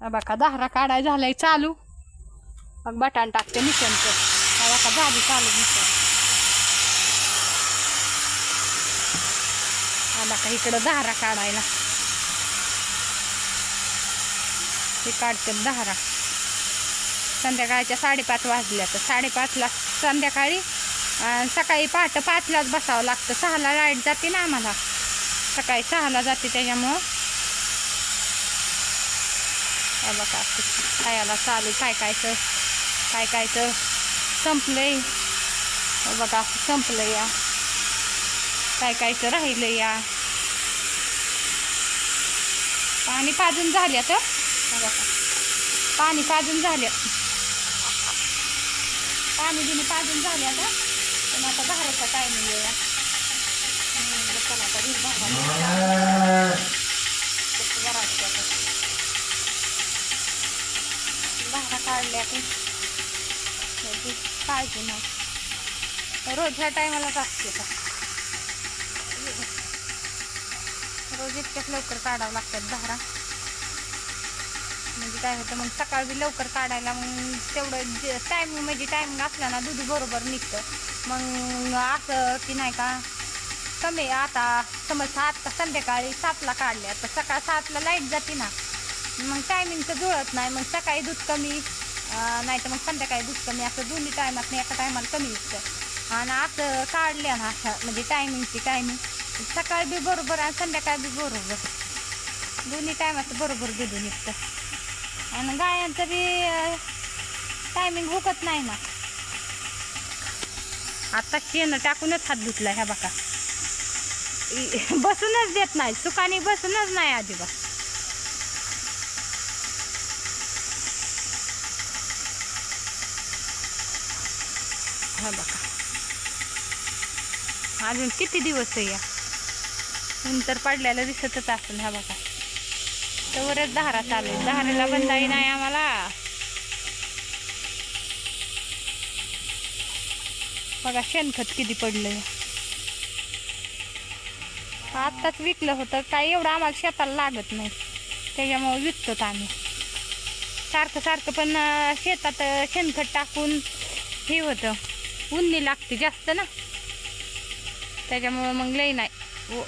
हा बघा दहारा काढाय झालाय चालू. मग बटाण टाकते मिशनचं. हा बघा झाली चालू मिशन आला का इकडं धारा काढायला? हे काढते धारा संध्याकाळच्या साडेपाच वाजल्या तर साडेपाचला संध्याकाळी सकाळी पहाटं पाचलाच बसावं लागतं. सहाला लाइट जाते ना आम्हाला. सकाळी सहाला जाते त्याच्यामुळं. हे बघा खायला चालू काय कायचं? काय कायचं? संपलंय. बघा संपलं या. काय कायचं राहिलं या. पाणी पाजून झाल्या तर बघा. पाणी पाजून झाल्या पाणी बिणी पाजून झाल्या तर पण आता बाहेरचा टायमिंग येऊया चला आता काढल्या की त्याची काळजी नाही. रोज ह्या टायमालाच असते का? रोज इतक्याच लवकर काढावं लागतात धारा. म्हणजे काय होतं मग सकाळ बी लवकर काढायला मग तेवढं टायमिंग म्हणजे टायमिंग असला ना दूध बरोबर निघतं. मग असं की नाही का कमी आता समज सात संध्याकाळी सातला काढल्या तर सकाळ सातला लाइट जाते ना मग टायमिंगचं जुळत नाही. मग सकाळी दूध कमी नाही तर मग संध्याकाळी दूध कमी असं दोन्ही टायमात नाही एका टायमाला कमी निघतं आणि असं काढल्या ना असं म्हणजे टायमिंगची टायमिंग सकाळी बी बरोबर आणि संध्याकाळी बी बरोबर. दोन्ही टायमाचं बरोबर दूध निघतं. आणि गायांचं बी टायमिंग हुकत नाही ना. आता शेण टाकूनच हात धुतला ह्या बाका बसूनच देत नाही सुखाने बसूनच नाही अजिबात. हा बघा. अजून किती दिवस आहे या? नंतर पडल्याला दिसतच असेल हा बघा. तवरच धारा चालू आहे. धारेला बंदाई नाही आम्हाला. बघा शेणखत किती पडलंय. आत्ताच विकलं होतं. काय एवढं आम्हाला शेताला लागत नाही. त्याच्यामुळे विकतो आम्ही. सारखं सारखं पण शेतात शेणखत टाकून हे होतं. उन्नी लागते जास्त ना. त्याच्यामुळं मग लई नाही. व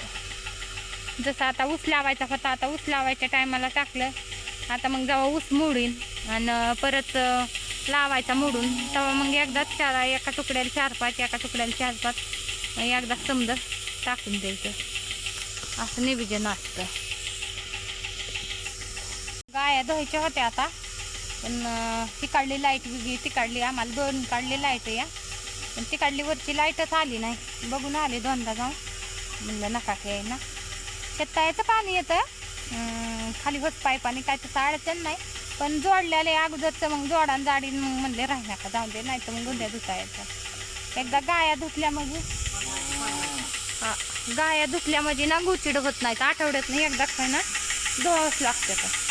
जसं आता ऊस लावायचा होता आता ऊस लावायच्या टायमाला टाकलं. आता मग जेव्हा ऊस मोडीन आणि परत लावायचा मोडून तेव्हा मग एकदाच चार एका तुकड्याला चार पाच एका तुकड्याला चार पाच एकदा समजा टाकून द्यायचं. असं निविजन असतं. गाया धुवायच्या होत्या आता. पण तिकडली ती काढली लाइट वेगळी तिकडली आम्हाला दोन काढली लाइट या. पण ती काढली वरची लाईटच आली नाही. बघून आले दोनदा जाऊन. म्हणलं नका काय ना. शेताळ्याचं पाणी येतं. खाली होत आणि काय तसं अडचण नाही. पण जोडलेले अगोदरचं मग जोडान जाडीन मग म्हणले राही नका जाऊन दे नाही तर मग गुंड्या धुता येतं. एकदा गाया धुतल्या म्हणजे गाया धुतल्या म्हणजे ना गुचिड होत नाहीत आठवड्यात नाही एकदा खाय ना धुवावंच लागतं. तर